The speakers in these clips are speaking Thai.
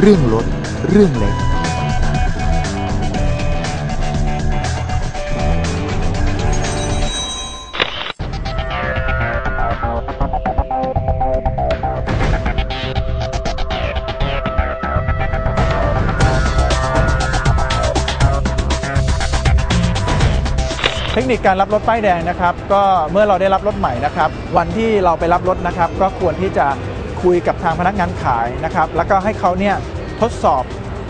เรื่องรถเรื่องเล็ก เทคนิคการรับรถป้ายแดงนะครับ ก็เมื่อเราได้รับรถใหม่นะครับ วันที่เราไปรับรถนะครับ ก็ควรที่จะ คุยกับทางพนักงานขายนะครับ แล้วก็ให้เขาเนี่ยทดสอบ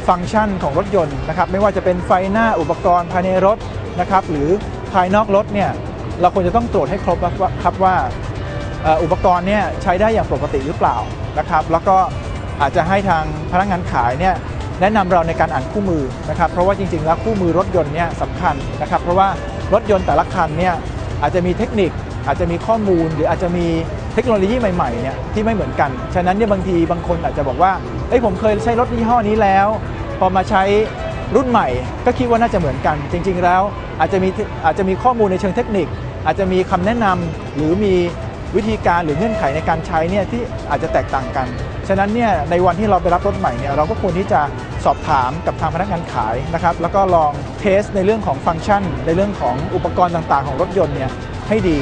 ฟังก์ชันของรถยนต์นะครับ ไม่ว่าจะเป็นไฟหน้าอุปกรณ์ภายในรถนะครับ หรือภายนอกรถเนี่ยเราควรจะต้องตรวจให้ครบครับว่าอุปกรณ์เนี่ยใช้ได้อย่างปกติหรือเปล่านะครับ แล้วก็อาจจะให้ทางพนักงานขายเนี่ยแนะนำเราในการอ่านคู่มือนะครับ เพราะว่าจริงๆ แล้วคู่มือรถยนต์เนี่ยสำคัญนะครับ เพราะว่ารถยนต์แต่ละคันเนี่ยอาจจะมีเทคนิค อาจจะมีข้อมูล หรืออาจจะมี เทคโนโลยีใหม่ๆเนี่ยที่ไม่เหมือนกัน ฉะนั้นเนี่ยบางทีบางคนอาจจะบอกว่าเอ้ยผมเคยใช้รถยี่ห้อนี้แล้ว พอมาใช้รุ่นใหม่ ก็คิดว่าน่าจะเหมือนกัน จริง ๆ แล้วอาจจะมีอาจจะมีข้อมูลในเชิงเทคนิค อาจจะมีคำแนะนำหรือมีวิธีการหรือเงื่อนไขในการใช้เนี่ยที่อาจจะแตกต่างกัน ฉะนั้นเนี่ยในวันที่เราไปรับรถใหม่เนี่ยเราก็ควรที่จะสอบถามกับทางพนักงานขายนะครับแล้วก็ลองเทสในเรื่องของฟังก์ชัน ในเรื่องของอุปกรณ์ต่างๆ ของรถยนต์เนี่ยให้ดี